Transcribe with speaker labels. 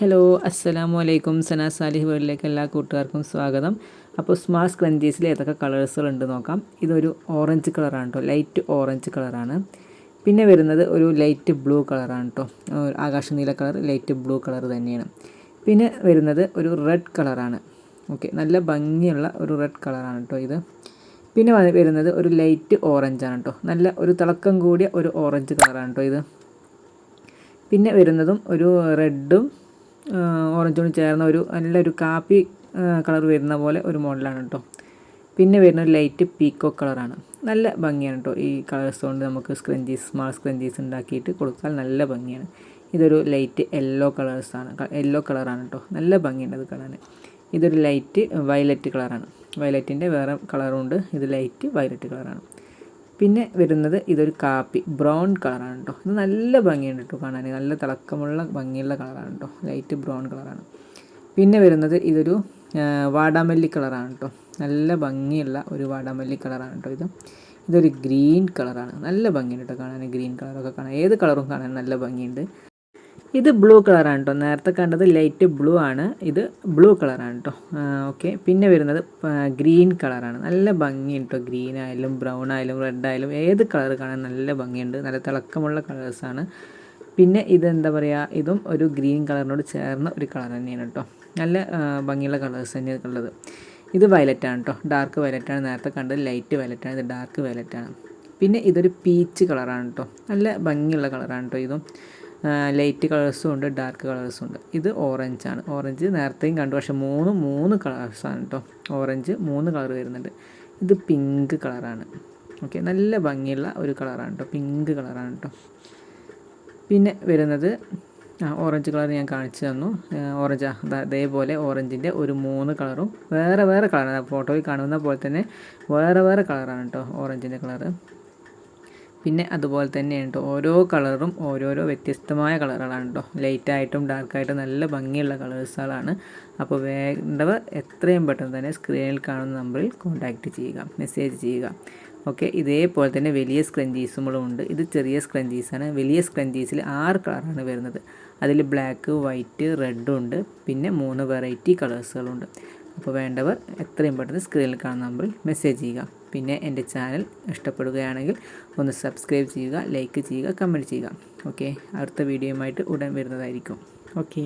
Speaker 1: Hello അസ്സലാമു അലൈക്കും. സന Salih വേൾഡിലേക്ക് എല്ലാ കൂട്ടുകാർക്കും സ്വാഗതം. അപ്പോൾ സ്മാർട്ട് സ്ക്രഞ്ചീസിൽ ഏതൊക്കെ കളേഴ്സുകളുണ്ട് നോക്കാം. ഇതൊരു ഓറഞ്ച് കളറാണ് കേട്ടോ ലൈറ്റ് ഓറഞ്ച് കളറാണ് പിന്നെ വരുന്നത് ഒരു ലൈറ്റ് ബ്ലൂ കളറാണ് കേട്ടോ ആകാശ നീല കളർ ലൈറ്റ് ബ്ലൂ കളർ തന്നെയാണ്. പിന്നെ വരുന്നത് ഒരു റെഡ് കളറാണ് ഓക്കെ നല്ല ഭംഗിയുള്ള ഒരു റെഡ് കളറാണ് കേട്ടോ ഇത്. പിന്നെ വരുന്നത് ഒരു ലൈറ്റ് ഓറഞ്ച് ആണ് കേട്ടോ നല്ല ഒരു തിളക്കം കൂടിയ ഒരു ഓറഞ്ച് കളറാണ് കേട്ടോ ഇത്. പിന്നെ വരുന്നതും ഒരു റെഡും ഓറഞ്ചോട് ചേർന്ന ഒരു നല്ലൊരു കാപ്പി കളർ വരുന്ന പോലെ ഒരു മോഡലാണ് കേട്ടോ. പിന്നെ വരുന്ന ഒരു ലൈറ്റ് പീക്കോ കളറാണ്. നല്ല ഭംഗിയാണ് കേട്ടോ. ഈ കളേഴ്സ് കൊണ്ട് നമുക്ക് സ്ക്രഞ്ചീസ് സ്മാൾ സ്ക്രഞ്ചീസ് ഉണ്ടാക്കിയിട്ട് കൊടുത്താൽ നല്ല ഭംഗിയാണ്. ഇതൊരു ലൈറ്റ് യെല്ലോ കളേഴ്സാണ് യെല്ലോ കളറാണ് കേട്ടോ. നല്ല ഭംഗിയുണ്ട് അത് കാണാൻ. ഇതൊരു ലൈറ്റ് വയലറ്റ് കളറാണ്. വയലറ്റിന്റെ വേറെ കളറുണ്ട് ഇത് ലൈറ്റ് വയലറ്റ് കളറാണ്. പിന്നെ വരുന്നത് ഇതൊരു കാപ്പി. ബ്രൗൺ കളറാണ് കേട്ടോ ഇത് നല്ല ഭംഗിയുണ്ട് കേട്ടോ കാണാൻ. നല്ല തിളക്കമുള്ള ഭംഗിയുള്ള കളറാണ് കേട്ടോ ലൈറ്റ് ബ്രൗൺ കളറാണ്. പിന്നെ വരുന്നത് ഇതൊരു വാടാമല്ലി കളറാണ് കേട്ടോ നല്ല ഭംഗിയുള്ള ഒരു വാടാമല്ലി കളറാണ് കേട്ടോ ഇത്. ഇതൊരു ഗ്രീൻ കളറാണ്. നല്ല ഭംഗിയുണ്ട് കേട്ടോ കാണാൻ. ഗ്രീൻ കളറൊക്കെ കാണാൻ. ഏത് കളറും കാണാൻ നല്ല ഭംഗിയുണ്ട്. ഇത് ബ്ലൂ കളറാണ് കേട്ടോ നേരത്തെ കണ്ടത് ലൈറ്റ് ബ്ലൂ ആണ്. ഇത് ബ്ലൂ കളറാണ് കേട്ടോ ഓക്കെ. പിന്നെ വരുന്നത് ഗ്രീൻ കളറാണ്. നല്ല ഭംഗിയുണ്ട് കേട്ടോ ഗ്രീൻ ആയാലും ബ്രൗൺ ആയാലും റെഡ് ആയാലും ഏത് കളർ കാണാൻ നല്ല ഭംഗിയുണ്ട്. നല്ല തിളക്കമുള്ള കളേഴ്സാണ് പിന്നെ ഇത് എന്താ പറയുക ഇതും ഒരു ഗ്രീൻ കളറിനോട് ചേർന്ന ഒരു കളർ തന്നെയാണ് കേട്ടോ നല്ല ഭംഗിയുള്ള കളേഴ്സ് തന്നെയാണ് ഉള്ളത്. ഇത് വയലറ്റ് ആണ് കേട്ടോ ഡാർക്ക് വയലറ്റ് ആണ്. നേരത്തെ കണ്ടത് ലൈറ്റ് വയലറ്റ് ആണ്. ഇത് ഡാർക്ക് വയലറ്റ് ആണ്. പിന്നെ ഇതൊരു പീച്ച് കളറാണ് കേട്ടോ നല്ല ഭംഗിയുള്ള കളറാണ് കേട്ടോ ഇതും. ലൈറ്റ് കളേഴ്സും ഉണ്ട് ഡാർക്ക് കളേഴ്സും ഉണ്ട്. ഇത് ഓറഞ്ച് ആണ്. ഓറഞ്ച് നേരത്തെയും കണ്ടു. പക്ഷേ മൂന്ന് മൂന്ന് കളേഴ്സാണ് കേട്ടോ ഓറഞ്ച് മൂന്ന് കളർ വരുന്നുണ്ട്. ഇത് പിങ്ക് കളറാണ്. ഓക്കെ നല്ല ഭംഗിയുള്ള ഒരു കളറാണ് കേട്ടോ പിങ്ക് കളറാണ് കേട്ടോ പിന്നെ വരുന്നത് ഓറഞ്ച് കളർ ഞാൻ കാണിച്ചു തന്നു. ഓറഞ്ച് അതേപോലെ ഓറഞ്ചിന്റെ ഒരു മൂന്ന് കളറും വേറെ വേറെ കളറാണ്. ഫോട്ടോയിൽ കാണുന്ന പോലെ തന്നെ വേറെ വേറെ കളറാണ് കേട്ടോ ഓറഞ്ചിന്റെ കളറ്. പിന്നെ അതുപോലെ തന്നെയാണ് കേട്ടോ ഓരോ കളറും ഓരോരോ വ്യത്യസ്തമായ കളറുകളാണ് കേട്ടോ. ലൈറ്റായിട്ടും ഡാർക്കായിട്ടും നല്ല ഭംഗിയുള്ള കളേഴ്സുകളാണ് അപ്പോൾ വേണ്ടവർ എത്രയും പെട്ടെന്ന് തന്നെ സ്ക്രീനിൽ കാണുന്ന നമ്പറിൽ കോൺടാക്റ്റ് ചെയ്യുക മെസ്സേജ് ചെയ്യുക. ഓക്കെ ഇതേപോലെ തന്നെ വലിയ സ്ക്രഞ്ചീസുകളും ഉണ്ട്. ഇത് ചെറിയ സ്ക്രഞ്ചീസാണ് വലിയ സ്ക്രഞ്ചീസിൽ ആറ് കളറാണ് വരുന്നത്. അതിൽ ബ്ലാക്ക് വൈറ്റ് റെഡും ഉണ്ട്. പിന്നെ മൂന്ന് വെറൈറ്റി കളേഴ്സുകളുണ്ട് അപ്പോൾ വേണ്ടവർ എത്രയും പെട്ടെന്ന് സ്ക്രീനിൽ കാണുന്ന നമ്പറിൽ മെസ്സേജ് ചെയ്യുക. പിന്നെ എന്റെ ചാനൽ ഇഷ്ടപ്പെടുകയാണെങ്കിൽ ഒന്ന് സബ്സ്ക്രൈബ് ചെയ്യുക ലൈക്ക് ചെയ്യുക കമന്റ് ചെയ്യുക. ഓക്കെ അടുത്ത വീഡിയോയുമായിട്ട് ഉടൻ വരുന്നതായിരിക്കും. ഓക്കെ